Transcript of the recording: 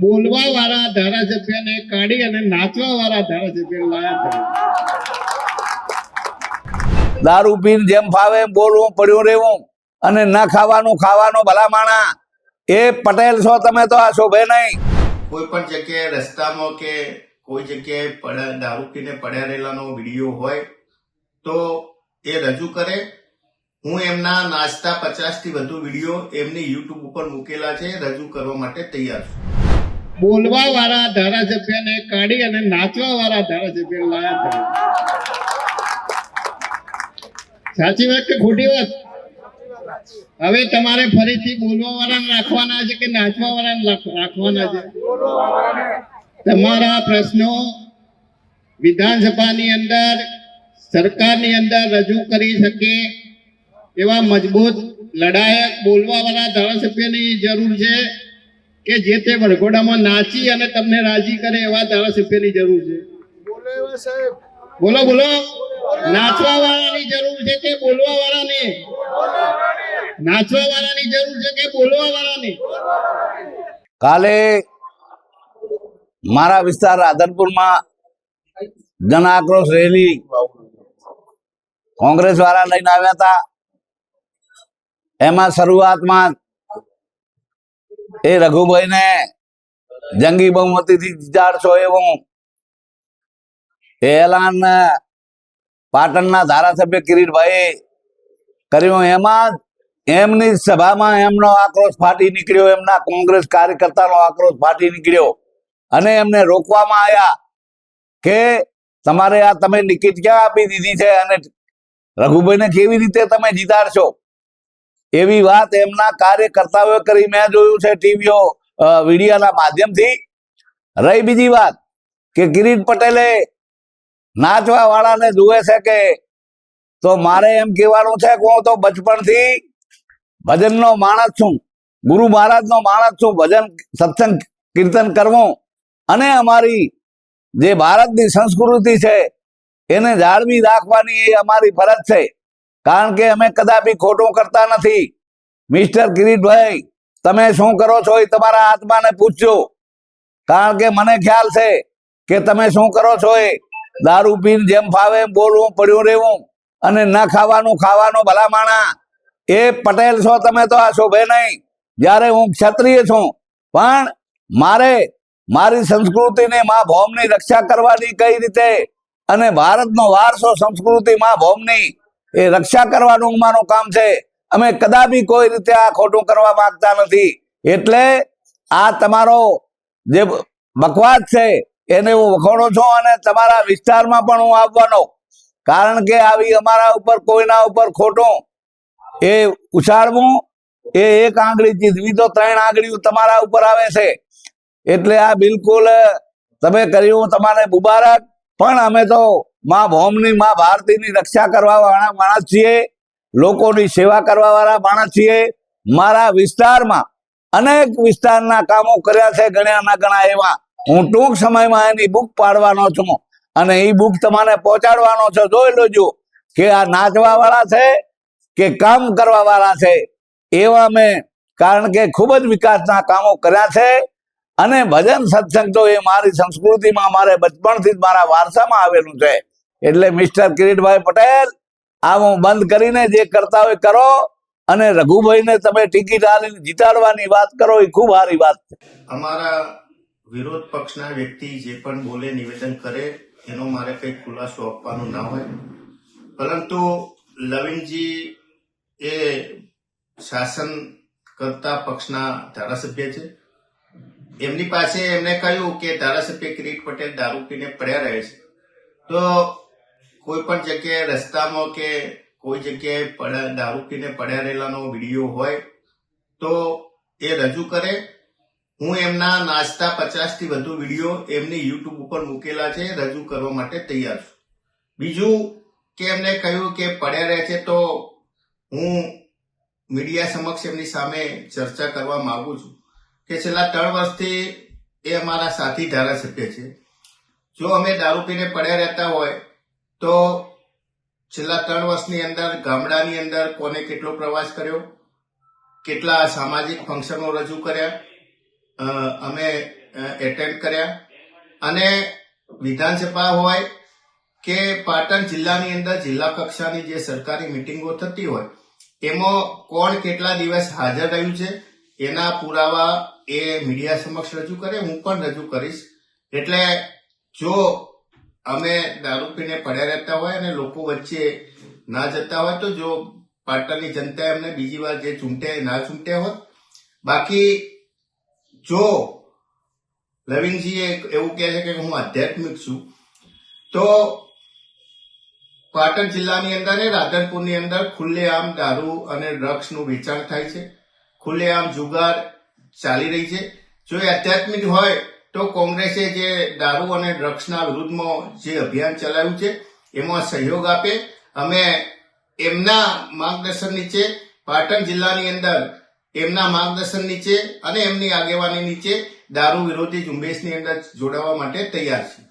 બોલવા વાળા ધારાસભ્યને કાઢી અને નાચવા વાળા ધારાસભ્ય લાયા દારૂ પીને જેમ ફાવે બોલવું પડ્યું રહેવું. અને ન ખાવાનું ખાવાનું ભલા માણા એ પટેલ છો તમે તો આ શોભે નહીં. કોઈ પણ જગ્યાએ રસ્તામાં કે કોઈ જગ્યાએ દારૂ પીને પડ્યા રહેલાનો વીડિયો હોય તો એ રજૂ કરે. હું એમના નાસ્તા પચાસથી વધુ વીડિયો એમની યુટ્યુબ ઉપર મૂકેલા છે રજૂ કરવા માટે તૈયાર છું. બોલવા વાળા ધારાસભ્યને કાઢી અને નાચવા વાળા ધારાસભ્ય લાયા છે સાચી વાત કે ખોટી વાત? હવે તમારે ફરીથી બોલવા વાળાને રાખવાના છે કે નાચવા વાળાને રાખવાના છે? તમારા પ્રશ્નો વિધાનસભાની અંદર, સરકારની અંદર રજૂ કરી શકે એવા મજબૂત, લડાયક બોલવા વાળા ધારાસભ્યની જરૂર છે. કે જે તે વરઘોડામાં નાચી અને તમને રાજી કરે એવા ધારાસભ્યની જરૂર છે. બોલો બોલો નાચવા વાળાની જરૂર છે કે બોલવા વાળાની નાચવા વાળાની જરૂર છે કે બોલવા વાળાની કાલે મારા વિસ્તાર રાધનપુરમાં જન આક્રોશ રેલી કોંગ્રેસ વાળા લઈને આવ્યા હતા. એમાં શરૂઆતમાં એ રઘુભાઈને જંગી બહુમતીથી જીતાડશો એવું. એલાન પાટણના ધારાસભ્ય કિરીટભાઈ કર્યું. એમાં એમની સભામાં એમનો આક્રોશ ફાટી નીકળ્યો. એમના કોંગ્રેસ કાર્યકર્તાનો આક્રોશ ફાટી નીકળ્યો. અને એમને રોકવામાં આવ્યા કે તમારે આ તમે ટિકિટ ક્યાં આપી દીધી છે? અને રઘુભાઈને કેવી રીતે તમે જીતાડશો? એવી વાત એમના કાર્યકર્તાઓએ કરી. મેં જોયું છે ટીવીઓ મીડિયાના માધ્યમથી. રહી બીજી વાત કે કિરીટ પટેલે નાચવા વાળાને જુએ છે કે તો મારે એમ કહેવાનું છે કે હું તો બચપણથી ભજનનો માણસ છું. ગુરુ મહારાજનો માણસ છું. ભજન, સત્સંગ, કીર્તન કરવું. અને અમારી જે ભારતની સંસ્કૃતિ છે, એને જાળવી રાખવાની એ અમારી ફરજ છે. કારણ કે અમે કદાપી ખોટું કરતા નથી. મિસ્ટર કિરીટભાઈ તમે શું કરો છો એ તમારા આત્માને પૂછજો. કારણ કે મને ખ્યાલ છે કે તમે શું કરો છો એ? દારૂ પીને જેમ ફાવે બોલવું, પડ્યું રહેવું અને ન ખાવાનું ખાવાનું ભલા માણા એ પટેલ છો તમે તો આ શોભે નહીં. જ્યારે હું ક્ષત્રિય છું. પણ મારે મારી સંસ્કૃતિને મા ભૌમની રક્ષા કરવાની કઈ રીતે? અને ભારતનો વારસો સંસ્કૃતિ મા ભૌમની એ રક્ષા કરવાનું મારું કામ છે. અમે કદાપી કોઈ રીતે આ ખોટું કરવા માંગતા નથી. એટલે આ તમારો જે બકવાસ છે, એને હું વખોડો છું અને તમારા વિસ્તારમાં પણ હું આવવાનો. કારણ કે આવી અમારા ઉપર, કોઈના ઉપર ખોટું એ ઉછાળવું, એ એક આંગળી જીતવી તો ત્રણ આંગળીઓ તમારા ઉપર આવે છે. એટલે આ બિલકુલ તમે કર્યું તમારે મુબારક. પણ અમે તો માં ભૌમની માં ભારતીની રક્ષા કરવા વાળા માણસ છીએ લોકોની સેવા કરવા વાળા માણસ છીએ મારા વિસ્તારમાં અનેક વિસ્તારના કામો કર્યા છે ગણ્યા ના ગણા એવા. હું ટૂંક સમયમાં એની બુક પાડવાનો છું અને એ બુક તમારે પહોંચાડવાનો છે. જોઈ લેજો કે આ નાચવા વાળા છે કે કામ કરવા વાળા છે. એવા મેં કારણ કે ખૂબ જ વિકાસના કામો કર્યા છે અને ભજન સત્સંગ તો એ મારી સંસ્કૃતિમાં મારે બચપણથી જ મારા વારસામાં આવેલું છે. એટલે મિસ્ટર કિરીટભાઈ પટેલ, આમ બંધ કરીને જે કરતા હોય કરો, અને રઘુભાઈને તમે ટિકિટ આલીને જીતાડવાની વાત કરો, એ ખૂબ સારી વાત છે. અમારા વિરોધ પક્ષના વ્યક્તિ જે પણ બોલે, નિવેદન કરે, એનો મારે કઈ ખુલાસો આપવાનો ના હોય. પરંતુ લવિનજી એ શાસન કરતા પક્ષના ધારાસભ્ય છે. એમની પાસે એમને કહ્યું કે ધારાસભ્ય કિરીટ પટેલ દારૂ પીને પડ્યા રહે છે. તો કોઈ પણ જગ્યાએ રસ્તામાં કે કોઈ જગ્યાએ પડ્યા દારૂ પીને પડ્યા રહેલાનો વીડિયો હોય, તો એ રજૂ કરે. હું એમના નાચતા પચાસથી વધુ વીડિયો એમની યુટ્યુબ ઉપર મૂકેલા છે, રજૂ કરવા માટે તૈયાર છું. બીજું કે એમને કહ્યું કે પડ્યા રહે છે તો હું મીડિયા સમક્ષ એમની સામે ચર્ચા કરવા માંગુ છું કે છેલ્લા ત્રણ વર્ષથી એ અમારા સાથી ધારાસભ્ય છે. જો અમે દારૂ પીને પડ્યા રહેતા હોય તો છેલ્લા ત્રણ વર્ષની અંદર ગામડાની અંદર કોને કેટલો પ્રવાસ કર્યો? કેટલા સામાજિક ફંક્શનો રજૂ કર્યા? અમે એટેન્ડ કર્યા. અને વિધાનસભા હોય કે પાટણ જિલ્લાની અંદર જિલ્લા કક્ષાની જે સરકારી મિટિંગો થતી હોય, એમાં કોણ કેટલા દિવસ હાજર રહ્યું છે, એના પુરાવા એ મીડિયા સમક્ષ રજૂ કરે, હું પણ રજૂ કરીશ. એટલે જો અમે દારૂ પીને પડ્યા રહેતા હોય અને લોકો વચ્ચે ના જતા હોય, તો જો પાટણની જનતા એમને બીજી વાર જે ચૂંટે એ ના ચૂંટ્યા હોત. બાકી જો લવિંગજી એવું કહે છે કે હું આધ્યાત્મિક છું, તો પાટણ જિલ્લાની અંદર અને રાધનપુરની અંદર ખુલ્લેઆમ દારૂ અને ડ્રગ્સનું વેચાણ થાય છે. ખુલ્લેઆમ જુગાર ચાલી રહી છે. જો આધ્યાત્મિક હોય તો કોંગ્રેસે જે દારૂ અને ડ્રગ્સના વિરુદ્ધમાં જે અભિયાન ચલાવ્યું છે, એમાં સહયોગ આપે. અમે એમના માર્ગદર્શન નીચે, પાટણ જિલ્લાની અંદર એમના માર્ગદર્શન નીચે અને એમની આગેવાની નીચે દારૂ વિરોધી ઝુંબેશની અંદર જોડાવા માટે તૈયાર છે